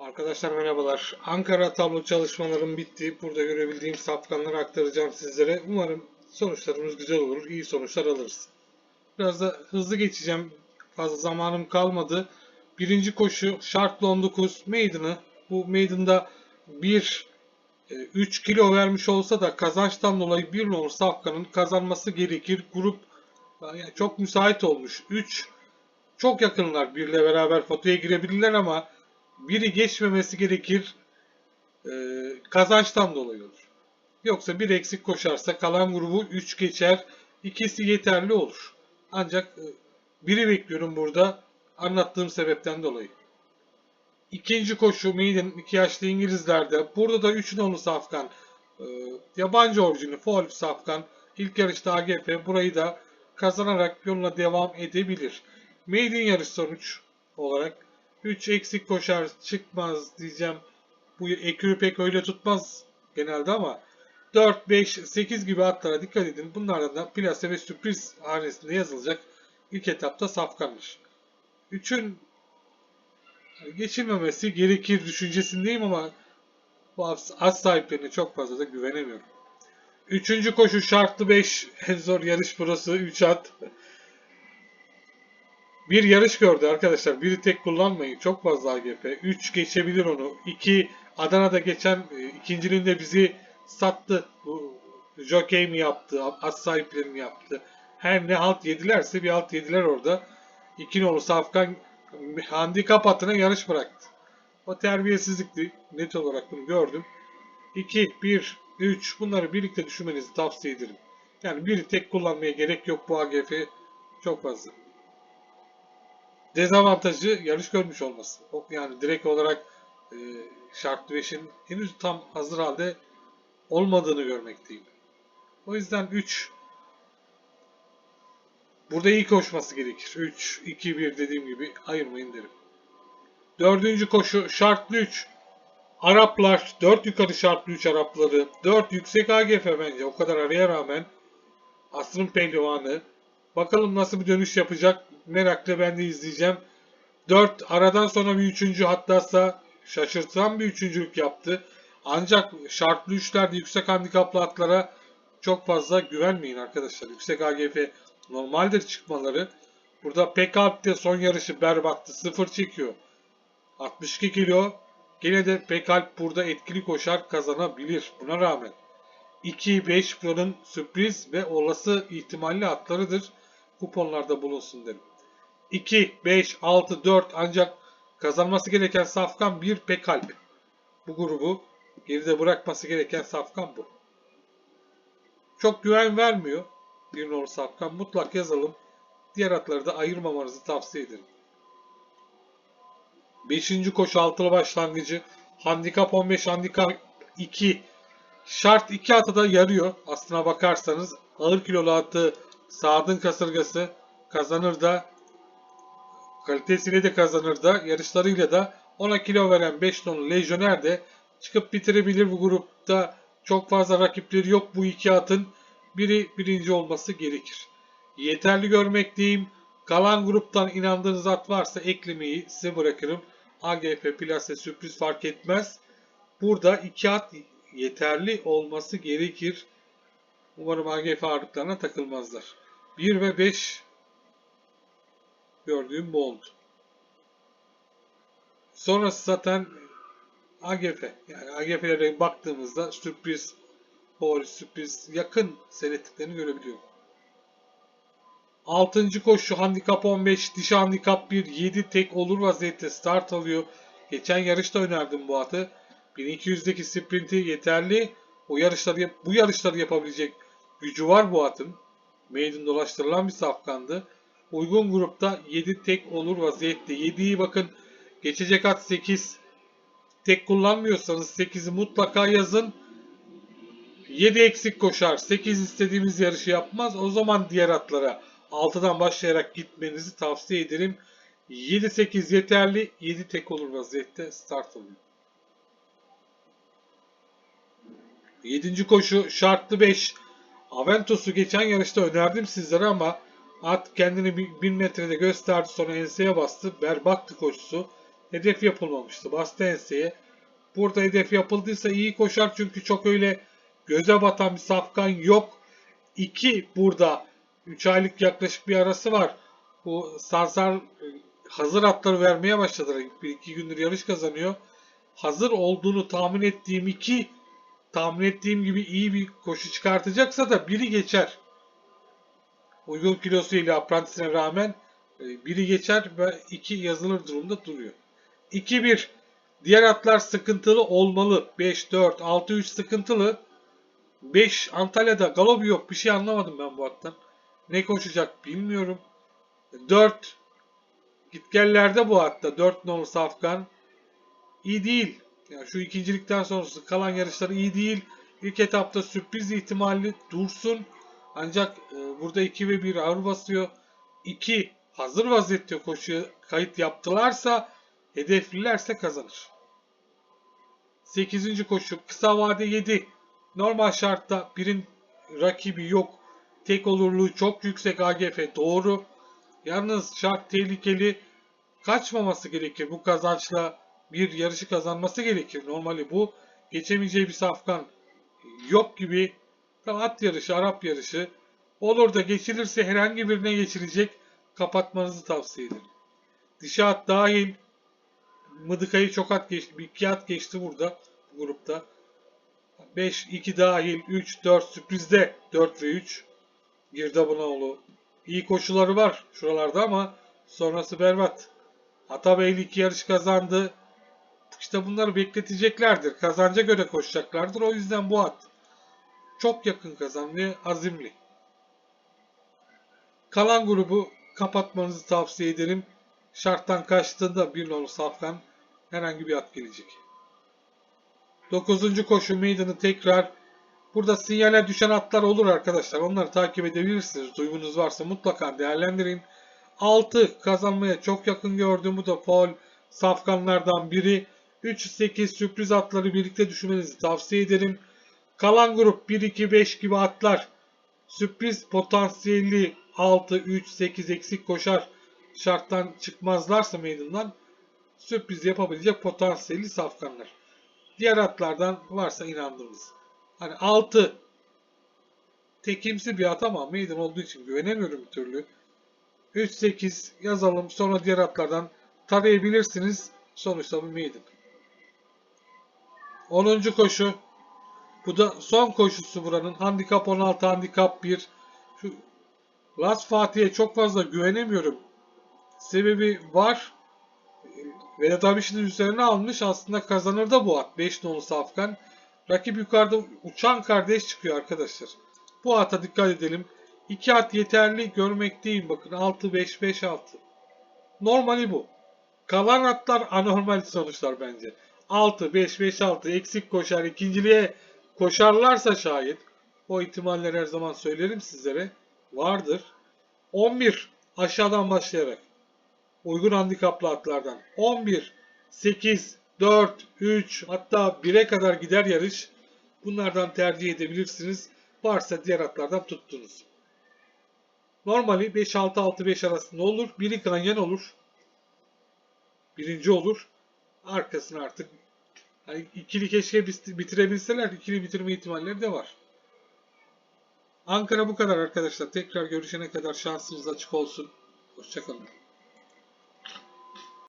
Arkadaşlar merhabalar. Ankara tablo çalışmalarım bitti. Burada görebildiğim safkanları aktaracağım sizlere. Umarım sonuçlarımız güzel olur. iyi sonuçlar alırız. Biraz da hızlı geçeceğim. Fazla zamanım kalmadı. Birinci koşu şartlı 19 Maiden'ı. Bu Maiden'da 1 3 kilo vermiş olsa da kazançtan dolayı bir nolu safkanın kazanması gerekir. Grup yani çok müsait olmuş. 3 çok yakınlar. Birle beraber fotoya girebilirler ama biri geçmemesi gerekir e, kazançtan dolayı olur. Yoksa bir eksik koşarsa kalan grubu 3 geçer. ikisi yeterli olur. Ancak e, biri bekliyorum burada anlattığım sebepten dolayı. İkinci koşu Maiden 2 yaşlı İngilizlerde. Burada da 3 nolu safkan. E, yabancı orijini Foul safkan. İlk yarışta AGP burayı da kazanarak yoluna devam edebilir. Maiden yarış sonuç olarak 3 eksik koşar çıkmaz diyeceğim. Bu ekürü pek öyle tutmaz genelde ama 4, 5, 8 gibi atlara dikkat edin. Bunlardan da plase ve sürpriz hanesinde yazılacak ilk etapta safkanmış. 3'ün geçilmemesi gerekir düşüncesindeyim ama bu az sahiplerine çok fazla da güvenemiyorum. Üçüncü koşu şartlı 5. En zor yarış burası. 3 at. Bir yarış gördü arkadaşlar. Biri tek kullanmayın. Çok fazla AGP. 3 geçebilir onu. 2 Adana'da geçen e, ikinciliğinde bizi sattı. Bu jockey mi yaptı? At sahipleri mi yaptı? Her ne alt yedilerse bir alt yediler orada. 2 nolu Safkan handikap hattına yarış bıraktı. O terbiyesizlikti. Net olarak bunu gördüm. 2, 1, 3 bunları birlikte düşünmenizi tavsiye ederim. Yani biri tek kullanmaya gerek yok bu AGF çok fazla. Dezavantajı yarış görmüş olması. Yani direkt olarak e, şartlı 5'in henüz tam hazır halde olmadığını görmekteyim. O yüzden 3 burada iyi koşması gerekir. 3, 2, 1 dediğim gibi ayırmayın derim. Dördüncü koşu şartlı 3. Araplar 4 yukarı şartlı 3 Arapları 4 yüksek AGF bence o kadar araya rağmen Asrın pehlivanı bakalım nasıl bir dönüş yapacak merakla ben de izleyeceğim. 4 aradan sonra bir üçüncü hatta şaşırtan bir üçüncülük yaptı. Ancak şartlı üçlerde yüksek handikaplı atlara çok fazla güvenmeyin arkadaşlar. Yüksek AGF normaldir çıkmaları. Burada Pekalp'te son yarışı berbattı. Sıfır çekiyor. 62 kilo. Gene de Pekalp burada etkili koşar kazanabilir. Buna rağmen 2-5 buranın sürpriz ve olası ihtimalli atlarıdır. Kuponlarda bulunsun derim. 2, 5, 6, 4 ancak kazanması gereken safkan 1 Pekalp. Bu grubu geride bırakması gereken safkan bu. Çok güven vermiyor bir numaralı safkan. Mutlak yazalım. Diğer atları da ayırmamanızı tavsiye ederim. 5. koşu altılı başlangıcı. Handikap 15, handikap 2. Şart 2 atı da yarıyor. Aslına bakarsanız ağır kilolu atı Saad'ın kasırgası kazanır da kalitesiyle de kazanır da yarışlarıyla da 10'a kilo veren 5 tonlu lejyoner de çıkıp bitirebilir bu grupta. Çok fazla rakipleri yok bu iki atın. Biri birinci olması gerekir. Yeterli görmekteyim. Kalan gruptan inandığınız at varsa eklemeyi size bırakırım. AGF, plase, sürpriz fark etmez. Burada iki at yeterli olması gerekir. Umarım AGF ağırlıklarına takılmazlar. 1 ve 5 gördüğüm bu oldu. Sonrası zaten AGF. Yani AGF'lere baktığımızda sürpriz, favori sürpriz yakın seyrettiklerini görebiliyorum. 6. koşu handikap 15, dişi handikap 1, 7 tek olur vaziyette start alıyor. Geçen yarışta önerdim bu atı. 1200'deki sprinti yeterli. O yarışları bu yarışları yapabilecek gücü var bu atın. Maiden dolaştırılan bir safkandı. Uygun grupta 7 tek olur vaziyette. 7'yi bakın geçecek at 8. Tek kullanmıyorsanız 8'i mutlaka yazın. 7 eksik koşar. 8 istediğimiz yarışı yapmaz. O zaman diğer atlara 6'dan başlayarak gitmenizi tavsiye ederim. 7-8 yeterli. 7 tek olur vaziyette start oluyor. 7. koşu şartlı 5. Aventos'u geçen yarışta önerdim sizlere ama at kendini 1000 metrede gösterdi sonra enseye bastı. Berbattı koşusu. hedef yapılmamıştı. Bastı enseye. Burada hedef yapıldıysa iyi koşar çünkü çok öyle göze batan bir safkan yok. 2 burada 3 aylık yaklaşık bir arası var. Bu Sarsar e, hazır atları vermeye başladı. Bir iki gündür yarış kazanıyor. Hazır olduğunu tahmin ettiğim iki tahmin ettiğim gibi iyi bir koşu çıkartacaksa da biri geçer. Uygun kilosuyla aprantisine rağmen e, biri geçer ve iki yazılır durumda duruyor. 2-1 Diğer atlar sıkıntılı olmalı. 5, 4, 6, 3 sıkıntılı. 5 Antalya'da galobi yok. Bir şey anlamadım ben bu attan. Ne koşacak bilmiyorum. 4 gitgellerde bu hatta 4 nolu Safkan iyi değil. Yani şu ikincilikten sonrası kalan yarışları iyi değil. İlk etapta sürpriz ihtimali dursun. Ancak e, burada 2 ve 1 ağır basıyor. 2 hazır vaziyette koşuya kayıt yaptılarsa hedeflilerse kazanır. 8. koşu kısa vade 7. Normal şartta birin rakibi yok. Tek olurluğu çok yüksek AGF doğru. Yalnız şart tehlikeli. Kaçmaması gerekir. Bu kazançla bir yarışı kazanması gerekir. Normali bu. Geçemeyeceği bir safkan yok gibi. At yarışı, Arap yarışı. Olur da geçilirse herhangi birine geçilecek. Kapatmanızı tavsiye ederim. Dişi at dahil. Mıdıkayı çok at geçti. Bir iki at geçti burada bu grupta. 5, 2 dahil, 3, 4 sürprizde 4 ve 3. Girdabınaoğlu. İyi koşuları var şuralarda ama sonrası berbat. Atabeyli iki yarış kazandı. İşte bunları bekleteceklerdir. Kazanca göre koşacaklardır. O yüzden bu at çok yakın kazanmaya azimli. Kalan grubu kapatmanızı tavsiye ederim. Şarttan kaçtığında bir nolu safkan herhangi bir at gelecek. 9. koşu meydanı tekrar. Burada sinyale düşen atlar olur arkadaşlar. Onları takip edebilirsiniz. Duygunuz varsa mutlaka değerlendirin. 6 kazanmaya çok yakın gördüğüm bu da Paul safkanlardan biri. 3-8 sürpriz atları birlikte düşünmenizi tavsiye ederim. Kalan grup 1-2-5 gibi atlar. Sürpriz potansiyeli 6-3-8 eksik koşar. Şarttan çıkmazlarsa meydandan sürpriz yapabilecek potansiyeli safkanlar. Diğer atlardan varsa inandığınız. Hani 6 tekimsi bir at ama meydan olduğu için güvenemiyorum bir türlü. 3-8 yazalım sonra diğer atlardan tarayabilirsiniz. Sonuçta bu meydan. 10. koşu. Bu da son koşusu buranın. Handikap 16, handikap 1. Şu Las Fatih'e çok fazla güvenemiyorum. Sebebi var. Vedat Abiş'in üzerine almış. Aslında kazanır da bu at. 5 nolu Safkan. Rakip yukarıda uçan kardeş çıkıyor arkadaşlar. Bu ata dikkat edelim. 2 at yeterli görmekteyim. Bakın 6-5-5-6. Normali bu. Kalan atlar anormal sonuçlar bence. 6-5-5-6 eksik koşar. ikinciliğe koşarlarsa şayet o ihtimaller her zaman söylerim sizlere. Vardır. 11 aşağıdan başlayarak uygun handikaplı atlardan 11, 8, 4, 3 hatta 1'e kadar gider yarış. Bunlardan tercih edebilirsiniz. Varsa diğer atlardan tuttunuz. Normali 5-6-6-5 arasında olur. Biri ganyan olur. Birinci olur. Arkasını artık hani ikili keşke bitirebilseler ikili bitirme ihtimalleri de var. Ankara bu kadar arkadaşlar. Tekrar görüşene kadar şansınız açık olsun. Hoşçakalın.